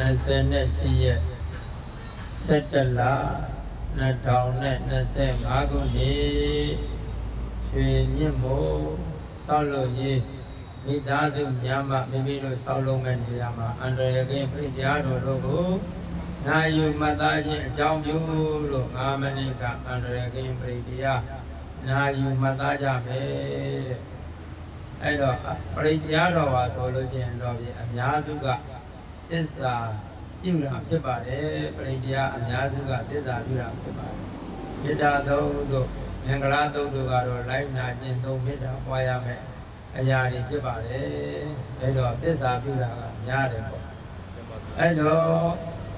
28ရက်17လ2025ခုနှစ်ရွှေမြင့်မို့ဆောက်လုပ်ရေးမိသားစုများမှမိမိတို့ဆောက်လုပ်မဲ့နေရာမှာအန္တရာယ်ကင်းပြည့်တရားတော်တို့ကိုနာယူမှတ်သားခြင်းအကြောင်းပြုလို့5မိနစ်ကအန္တရာယ်ကင်းပြည့်တရားနာယူမှတ်သားကြမယ်တဲ့အဲ့တော့ပြည့်တရားတော်ပါဆိုလို့ရှိရင်တော့ပြင်အများစုက သစ္စာပြုတာဖြစ်ပါတယ်ပြိတရားအများစုကသစ္စာပြုတာဖြစ်ပါတယ်မေတ္တာသုံးတို့မင်္ဂလာသုံးတို့ကတော့လိုက်နာကျင့်သုံးမေတ္တာပွားရမယ်အရာတွေဖြစ်ပါတယ်အဲတော့သစ္စာပြုတာကများတယ်ပေါ့အဲတော့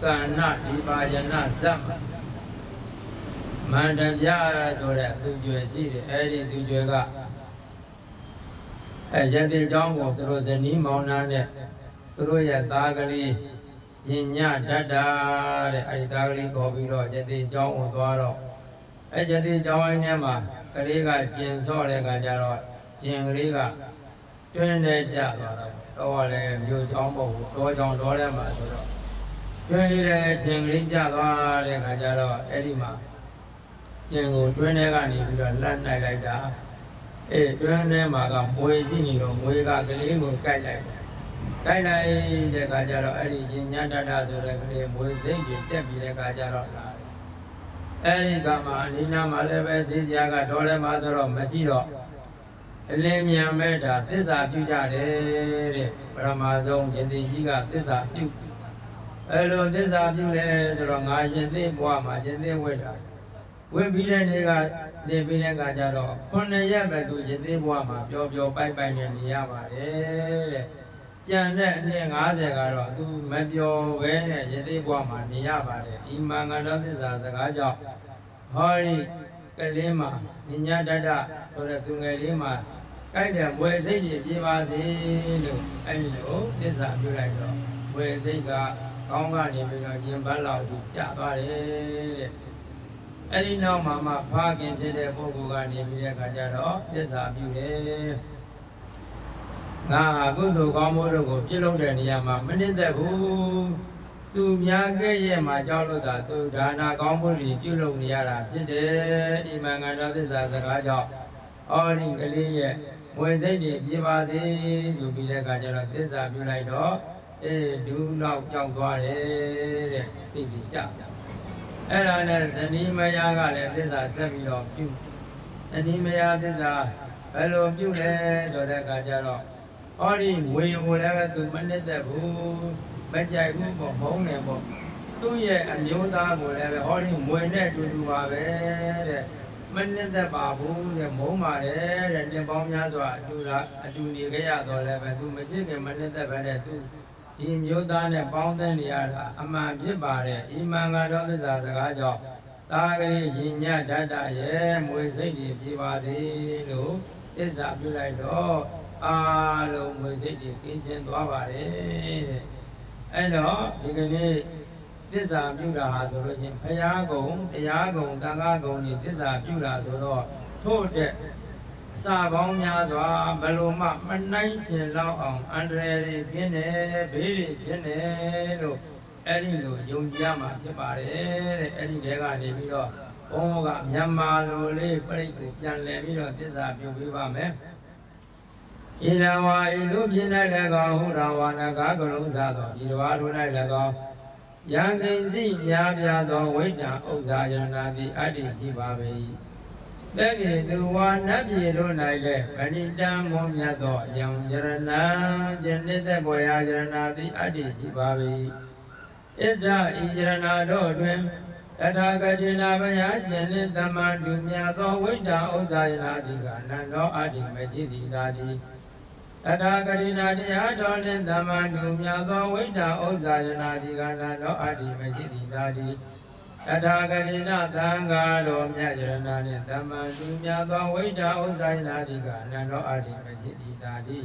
ကာဏဒီပါယနာဇတ်မှာမန္တပြဆိုတဲ့သူကျွယ်ရှိတယ်အဲဒီသူကျွယ်ကအဲရတိเจ้าကိုသူတို့ဇနီးမောင်နှံနဲ့ သူတို့ရဲ့သားကလေးရင်ညတတ်တာတဲ့အဲဒီသားကလေးခေါ်ပြီးတော့ယတိကျောင်းဝင်သွားတော့အဲယတိကျောင်းအင်းထဲမှာကလေးကကျင်စော့တဲ့ကကြတော့ကျင်ကလေးကတွင်းနေကြသွားတော့တော့ရတယ်မြို့ကျောင်းပေါ့တော့ကျောင်းတော့ထဲမှာဆိုတော့တွင်းလေးတဲ့ကျင်ကလေးကြသွားတဲ့ကကြတော့အဲ့ဒီမှာကျင်ကိုတွင်းထဲကနေပြီးတော့လက်နိုင်လိုက်တာအဲတွင်းထဲမှာကမွေရှိနေတော့မွေကကလေးကိုကိုက်လိုက်တယ် တိုက်လိုက်တဲ့ခါကျတော့အဲ့ဒီရင်ညာတတဆိုတဲ့ကလေးမွေစိတ်ကြီးတက်ပြီးတဲ့ခါကျတော့လာတယ်အဲ့ဒီကမှအနိနာမှာလည်းပဲဈေးစရာကတော့လည်းမဆိုတော့မရှိတော့အလင်းမြန်မဲ့တာသစ္စာပြုကြတယ်တဲ့ပရမဇုံယတိကြီးကသစ္စာပြုအဲ့လိုသစ္စာပြုလဲဆိုတော့ငါယတိဘဝမှာယတိဝိတာဝိပြီးတဲ့နေ့ကနေပြီးတဲ့ခါကျတော့ခုနှစ်ရက်ပဲသူယတိဘဝမှာပျော်ပျော်ပိုက်ပိုက်နဲ့နေရပါတယ်တဲ့ ကြံတဲ့အနှစ်50ကတော့သူမပျော်ဘဲနဲ့ယသိဘဝမှာနေရပါတယ်။ဤမင်္ဂလာသစ္စာစကားကြောင့်ဟောဒီကလေးမှာညညာတတဆိုတဲ့သူငယ်လေးမှာကြိုက်တဲ့ဝယ်စိတ်ကြီးပြေပါစေလို့အဲ့ဒီလိုသစ္စာပြုလိုက်တော့ဝယ်စိတ်ကကောင်းကနေပြီးတော့ရင်ဘတ်လောက်ပြီးကျသွားတယ်တဲ့။အဲ့ဒီနောက်မှာမှဖခင်ဖြစ်တဲ့ပုဂ္ဂိုလ်ကနေပြီးတဲ့အခါကျတော့သစ္စာပြုတယ်။ ငါဟာကုသိုလ်ကောင်းမှုတို့ကိုပြုလုပ်တဲ့နေရာမှာမနစ်သက်ဘူးသူများကဲ့ရဲ့မှာကြောက်လို့သာသူဒါနာကောင်းမှုတွေပြုလုပ်နေရတာဖြစ်တယ်အိမန်ကန်တော်သစ္စာစကားကြောင့်အော်ဒီကလေးရဲ့ဝင်စိတ်တွေပြပါစေဆိုပြီးတဲ့အခါကျတော့သစ္စာပြုလိုက်တော့အေးဒူးနောက်ကြောက်သွားတယ်တဲ့စိတ်ကြီးကြအဲ့ဒါနဲ့ဇနီးမယားကလည်းသစ္စာဆက်ပြီးတော့ပြုဇနီးမယားသစ္စာဘယ်လိုပြုလဲဆိုတဲ့အခါကျတော့ ဟောဒီငွေကိုလည်းပဲသူမနစ်သက်ဘူးမကြိုက်ဘူးပေါ့မုန်းတယ်ပေါ့သူ့ရဲ့အမျိုးသားကိုလည်းပဲဟောဒီငွေနဲ့အတူတူပါပဲတဲ့မနစ်သက်ပါဘူးတဲ့မုန်းပါတယ်တဲ့တင်ပေါင်းများစွာအတူလားအတူနေကြရတော့လည်းပဲသူမရှိခင်မနစ်သက်ပဲတဲ့သူဒီမျိုးသားနဲ့ပေါင်းတဲ့နေရတာအမှန်ဖြစ်ပါတယ်အီမန်ကတော့သစ္စာစကားကြောင့်တာကလေးရင်ညဓာတရဲ့မွေစိတ်တွေပြေပါစေလို့သစ္စာပြုလိုက်တော့ အားလုံးမွေစိတ်ကြီးကင်းရှင်းသွားပါတယ်တဲ့အဲ့တော့ဒီကနေ့သစ္စာပြုတာဟာဆိုလို့ချင်းဘုရားကုံတရားကုံတန်ခါကုံကြီးသစ္စာပြုတာဆိုတော့ထို့တဲ့အစာပေါင်းများစွာဘယ်လိုမှမနိုင်ရှင်လောက်အောင်အန္တရာယ်တွေခင်းတယ်ဘေးတွေရှင်းတယ်လို့အဲ့ဒီလိုယုံကြည်ရမှာဖြစ်ပါတယ်တဲ့အဲ့ဒီတဲကနေပြီးတော့ဘုန်းကမြန်မာလိုလေးပြိတ်ကိုပြန်လည်ပြီးတော့သစ္စာပြုပေးပါမယ် ဣရဝါဤလူပြင်း၌လည်းကောင်းဟုတော်ဝါနကားကလုံးစားသောဤတစ်ပါးတို့၌လည်းကောင်းယံကိစီများပြားသောဝိတ္တဥစ္စာယနာတိအတ္တိရှိပါပေ၏တဲ့ကေသူဝါနတ်ပြည်တို့၌လည်းဗဏိတံမောမြတ်သောယံယရဏံကျင့်တဲ့ဘွယ်ရာယရဏတိအတ္တိရှိပါပေ၏ဣဒ္ဓဤယရဏတို့တွင်တထာဂတိနာဘယရှင်နှင့်တမန်တူမြတ်သောဝိတ္တဥစ္စာယနာတိကနန္တောအတ္တိမရှိသည်သာတိ တထာဂရိနာတရားတော်နှင့်သမ္မာနုမြတ်သောဝိဒ္ဓဥစ္စာယနာဒီကနာတော်အတ္တိမရှိသည်သာတိတထာဂရိနာသံဃာတော်မြတ်ယရနာနှင့်သမ္မာနုမြတ်သောဝိဒ္ဓဥစ္စာယနာဒီကနာတော်အတ္တိမရှိသည်သာတိ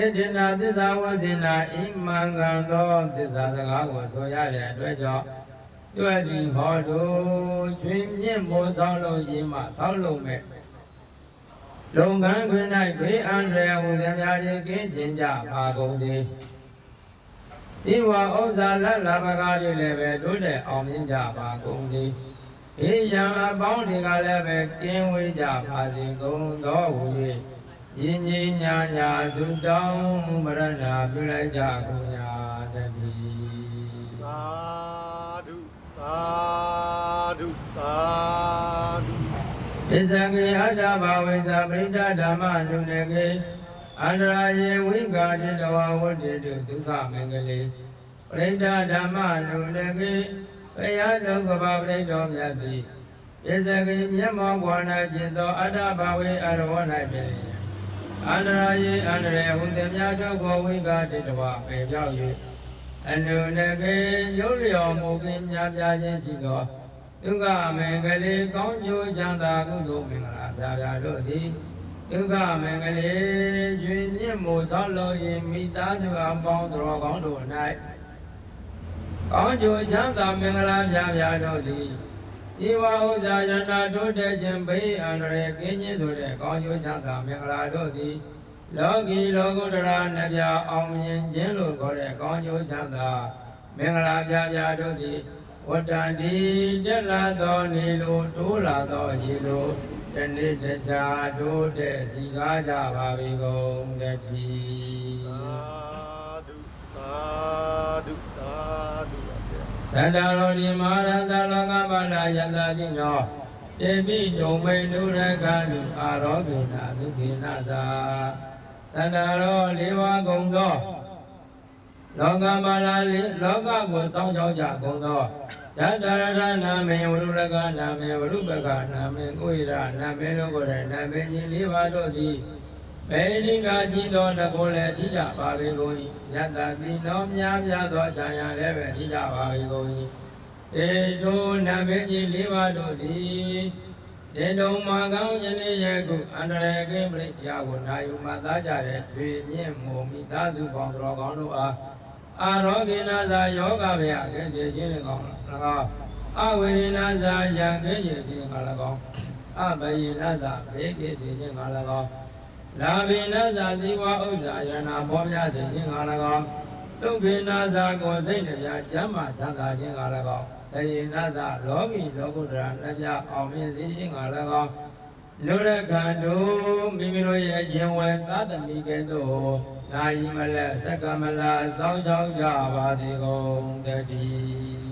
ဧဒိနာသစ္စာဝဇိနာဣမံကံသောသစ္စာစကားကိုဆိုရတဲ့အတွက်ကြောင့်တွေ့ဒီဟောတို့ကျွင်းမြင့်မိုးဆောင်လို့ရင်းမှဆောက်လုံးမဲ့ လုံကန်းခွင်၌ဘေးအန္တရာယ်ဟူသည်များခြင်းကင်းခြင်းကြပါကုန်သည်စီဝါဥစ္စာလက်လာပကားတွေလည်းပဲတိုးတက်အောင်မြင်ကြပါကုန်စေအေးရန်အပေါင်းတွေကလည်းပဲကင်းဝေးကြပါစေကုန်တော်ဟူ၍ယင်ကြီးညာညာသုတောင်းမရဏပြုလိုက်ကြကုန်ညာတည်းသာဓုသာဓုသာ ဓုပစ္စကေအတ္တဘာဝိဇာပရိဒဓမ္မနုနေကေအန္တရာယေဝိကာတိတဝဝတ္တိတုဒုက္ခမင်္ဂလေပရိဒဓမ္မနုနေကေဘယဒုက္ခဘာပရိဒောမြတ်တိပစ္စကေမျက်မောကွာ၌ဖြစ်သောအတ္တဘာဝေအရဝ၌ဖြစ်လေအန္တရာယေအန္တရေဟုသမြတ်ဒုက္ခဝိကာတိတဝပေပြောက်၍အနုနေကေရုပ်လျော်မူခြင်းများပြားခြင်းရှိသော ဒုက္ခမင်္ဂလေးကောင်းကျိုးချမ်းသာကုသိုလ်မင်္ဂလာပြာပြာတို့သည်ဒုက္ခမင်္ဂလေးရွှေမြင့်မို့သောလုံးရင်မိသားစုအပေါင်းတော်ကောင်းတို့၌ကောင်းကျိုးချမ်းသာမင်္ဂလာပြာပြာတို့သည်ဇေဝဥစ္စာယနာတို့တဲ့ခြင်းဘေးအန္တရာယ်ကင်းခြင်းဆိုတဲ့ကောင်းကျိုးချမ်းသာမင်္ဂလာတို့သည်လောကီလောကုတ္တရာနှပြအောင်မြင်ခြင်းလို့ခေါ်တဲ့ကောင်းကျိုးချမ်းသာမင်္ဂလာပြာပြာတို့သည် ဝတ္တန္တိတက်လာသောနေလိုတိုးလာသောရေလိုတနေ့တခြားတိုးတဲ့စီကားကြပါပြီကုန်တည်းသာဓုသာဓုသာဓုပါဗျာသန္တာရောဒီမဟာရသလောကပါဠယတတိနောတေပိဒုံမိနုရကလူအာရောဂိနာဒုက္ခိနာသာသန္တာရောလေးဝါကုံသော လောကပါဠလေးလောကကိုစောင့်ရှောက်ကြကုန်သောယတရထနာမေဝရုလကနာမေဝရုပကနာမေကိုရနာမေတို့ကိုယ်တိုင်နာမေကြီးလေးပါတို့သည်ဘေဒီကကြည်တော်တကိုယ်လည်းရှိကြပါပေကုန်၏ယတတိနောများများသောဆံရလည်းပဲရှိကြပါပေကုန်၏တေတို့နာမေကြီးလေးပါတို့သည်တေတုံမာကောင်းယနေ့ယခုအန္တရာယ်ကင်းပြိယာကိုနာယူမှသားကြတဲ့ရွှေမြင့်မိုမိသားစုကောင်းတော်ကောင်းတို့အား အာရောဂိနာသာယောဂဗျာကဲစေခြင်းလည်းကောင်းလား၎င်းအဝေဒနာသာယံကဲစေခြင်းကလည်းကောင်းအဘယိနာသာဘေကဲစေခြင်းကလည်းကောင်းလာဘိနာသာဇီဝဥစ္စာယနာပေါ်များစေခြင်းကလည်းကောင်းဒုက္ခိနာသာကိုစိတ်နှပြကျမ်းမာချမ်းသာခြင်းကလည်းကောင်းသယေနာသာလောကီလောကုတ္တရာနှပြအောင်မြင်စေခြင်းကလည်းကောင်း လူရကံတို့မိမိတို့ရဲ့ရင်ဝယ်သာသမီကဲ့သို့နာယီမလက်သက္ကမလာစောင်းချောင်းကြပါစေကုန်တည်း